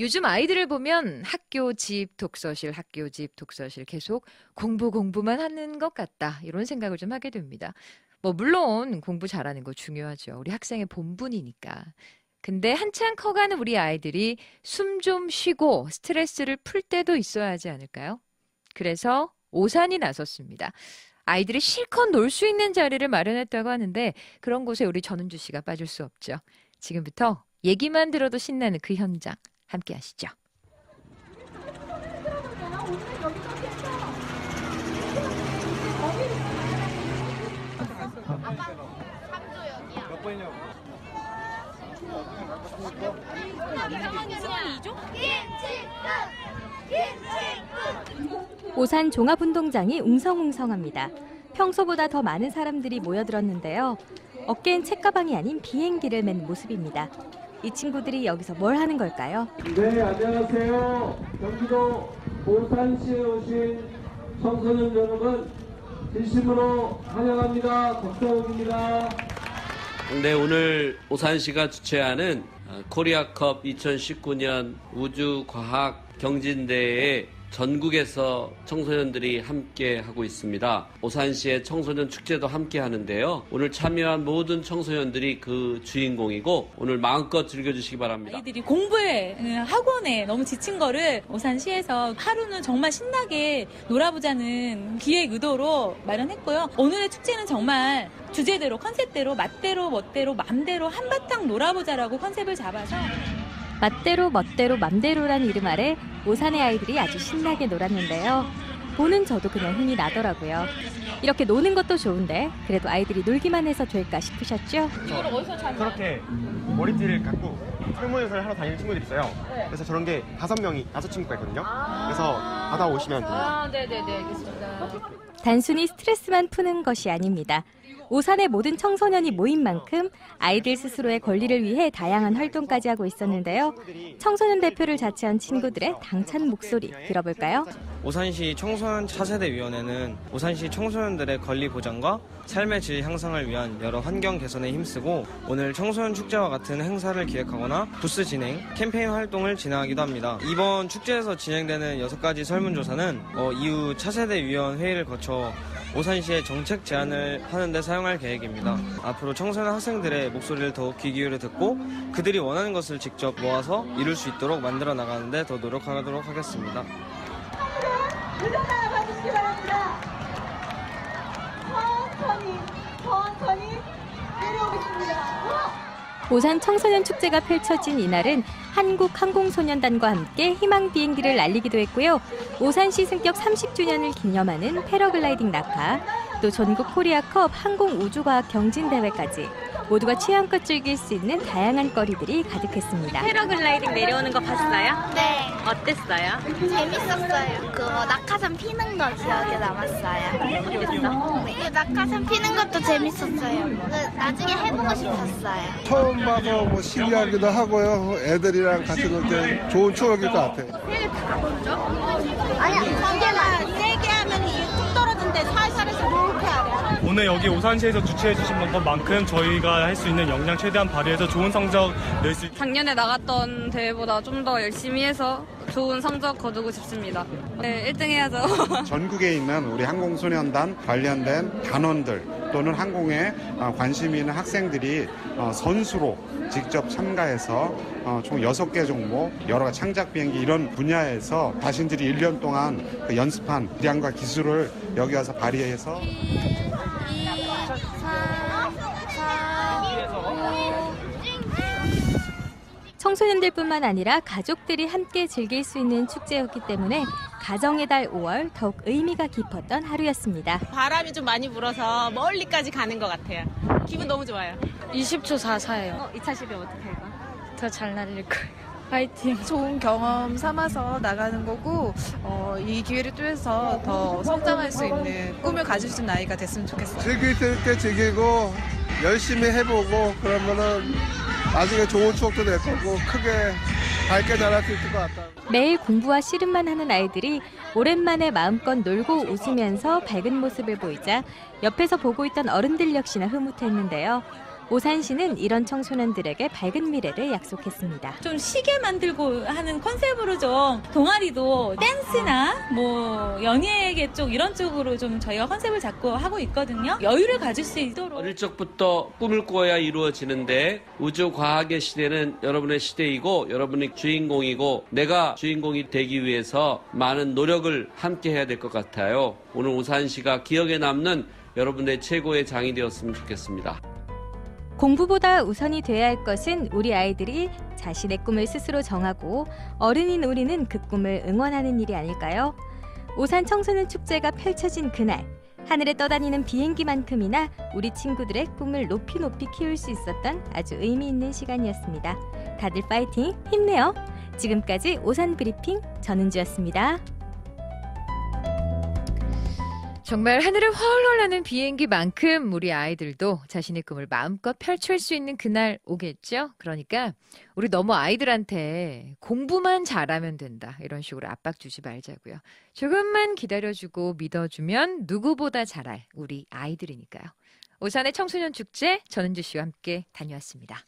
요즘 아이들을 보면 학교 집 독서실, 학교 집 독서실 계속 공부 공부만 하는 것 같다. 이런 생각을 좀 하게 됩니다. 뭐, 물론 공부 잘하는 거 중요하죠. 우리 학생의 본분이니까. 근데 한창 커가는 우리 아이들이 숨 좀 쉬고 스트레스를 풀 때도 있어야 하지 않을까요? 그래서 오산이 나섰습니다. 아이들이 실컷 놀 수 있는 자리를 마련했다고 하는데 그런 곳에 우리 전은주 씨가 빠질 수 없죠. 지금부터 얘기만 들어도 신나는 그 현장 함께 하시죠. 오산 종합운동장이 웅성웅성합니다. 평소보다 더 많은 사람들이 모여들었는데요. 어깨엔 책가방이 아닌 비행기를 맨 모습입니다. 이 친구들이 여기서 뭘 하는 걸까요? 네, 안녕하세요. 경기도 오산시에 오신 청소년 여러분, 진심으로 환영합니다. 박성욱입니다. 네, 오늘 오산시가 주최하는 어, 코리아컵 2019년 우주과학 경진대회에 전국에서 청소년들이 함께 하고 있습니다. 오산시의 청소년 축제도 함께 하는데요. 오늘 참여한 모든 청소년들이 그 주인공이고 오늘 마음껏 즐겨주시기 바랍니다. 아이들이 공부에 음, 학원에 너무 지친 거를 오산시에서 하루는 정말 신나게 놀아보자는 기획 의도로 마련했고요. 오늘의 축제는 정말 주제대로 컨셉대로 맛대로 멋대로 맘대로 한바탕 놀아보자라고 컨셉을 잡아서 맛대로 멋대로 맘대로란 이름 아래 오산의 아이들이 아주 신나게 놀았는데요. 보는 저도 그냥 흥이 나더라고요. 이렇게 노는 것도 좋은데 그래도 아이들이 놀기만 해서 될까 싶으셨죠? 그렇게 머리띠를 갖고 설문조사를 하러 다니는 친구들이 있어요. 그래서 저런 게 다섯 명이 다섯 친구가 있거든요. 그래서 받아오시면 됩니다. 단순히 스트레스만 푸는 것이 아닙니다. 오산의 모든 청소년이 모인 만큼 아이들 스스로의 권리를 위해 다양한 활동까지 하고 있었는데요. 청소년 대표를 자처한 친구들의 당찬 목소리 들어볼까요? 오산시 청소년 차세대 위원회는 오산시 청소년 들의 권리 보장과 삶의 질 향상을 위한 여러 환경 개선에 힘쓰고 오늘 청소년 축제와 같은 행사를 기획하거나 부스 진행, 캠페인 활동을 진행하기도 합니다. 이번 축제에서 진행되는 여섯 가지 설문조사는 어, 이후 차세대 위원 회의를 거쳐 오산시의 정책 제안을 하는데 사용할 계획입니다. 앞으로 청소년 학생들의 목소리를 더욱 귀 기울여 듣고 그들이 원하는 것을 직접 모아서 이룰 수 있도록 만들어 나가는데 더 노력하도록 하겠습니다. 일어나 봐주시기 바랍니다. 천천히, 내려오겠습니다. 오산 청소년 축제가 펼쳐진 이날은 한국 항공소년단과 함께 희망 비행기를 날리기도 했고요. 오산시 승격 30주년을 기념하는 패러글라이딩 낙하, 또 전국 코리아컵 항공 우주과학 경진대회까지 모두가 취향껏 즐길 수 있는 다양한 거리들이 가득했습니다. 패러글라이딩 내려오는 거 봤어요? 네, 어땠어요? 재밌었어요. 그뭐 낙하산 피는 거 기억에 남았어요. 그 낙하산 피는 것도 재밌었어요. 그 나중에 해보고 싶었어요. 처음 봐서 뭐 신기하기도 하고요. 애들이 랑 같이 놀 때 좋은 추억일 것두 개만. 세게 하면 이게 뚝 떨어진대. 살살해서 이렇게 하래. 오늘 여기 오산시에서 주최해 주신 것만큼 저희가 할 수 있는 역량 최대한 발휘해서 좋은 성적 낼 수 있게 작년에 나갔던 대회보다 좀 더 열심히 해서 좋은 성적 거두고 싶습니다. 네, 1등 해야죠. 전국에 있는 우리 항공소년단 관련된 단원들 또는 항공에 어, 관심이 있는 학생들이 어, 선수로 직접 참가해서 어, 총 6개 종목 여러 창작 비행기 이런 분야에서 자신들이 1년 동안 그 연습한 기량과 기술을 여기 와서 발휘해서 청소년들뿐만 아니라 가족들이 함께 즐길 수 있는 축제였기 때문에 가정의 달 5월 더욱 의미가 깊었던 하루였습니다. 바람이 좀 많이 불어서 멀리까지 가는 것 같아요. 기분 너무 좋아요. 20초 44예요. 어, 2차 시간 어떻게 해봐? 더잘 날릴 거예요. 파이팅. 좋은 경험 삼아서 나가는 거고 어, 이 기회를 통해서 더 성장할 수 있는 꿈을 가질 수 있는 나이가 됐으면 좋겠어요. 즐길 때 즐기고 열심히 해보고 그러면은 나중에 좋은 추억도 될 거고 크게 밝게 자랄 수 있을 것 같다. 매일 공부와 씨름만 하는 아이들이 오랜만에 마음껏 놀고 웃으면서 밝은 모습을 보이자 옆에서 보고 있던 어른들 역시나 흐뭇했는데요. 오산시는 이런 청소년들에게 밝은 미래를 약속했습니다. 좀 쉬게 만들고 하는 컨셉으로 좀 동아리도 댄스나 뭐 연예계 쪽 이런 쪽으로 좀 저희가 컨셉을 잡고 하고 있거든요. 여유를 가질 수 있도록 어릴 적부터 꿈을 꾸어야 이루어지는데 우주 과학의 시대는 여러분의 시대이고 여러분이 주인공이고 내가 주인공이 되기 위해서 많은 노력을 함께 해야 될 것 같아요. 오늘 오산시가 기억에 남는 여러분의 최고의 장이 되었으면 좋겠습니다. 공부보다 우선이 돼야 할 것은 우리 아이들이 자신의 꿈을 스스로 정하고 어른인 우리는 그 꿈을 응원하는 일이 아닐까요? 오산 청소년 축제가 펼쳐진 그날 하늘에 떠다니는 비행기만큼이나 우리 친구들의 꿈을 높이 높이 키울 수 있었던 아주 의미 있는 시간이었습니다. 다들 파이팅 힘내요. 지금까지 오산 브리핑 전은주였습니다. 정말 하늘을 훨훨 나는 비행기만큼 우리 아이들도 자신의 꿈을 마음껏 펼칠 수 있는 그날 오겠죠? 그러니까 우리 너무 아이들한테 공부만 잘하면 된다. 이런 식으로 압박 주지 말자고요. 조금만 기다려주고 믿어주면 누구보다 잘할 우리 아이들이니까요. 오산의 청소년 축제 전은주 씨와 함께 다녀왔습니다.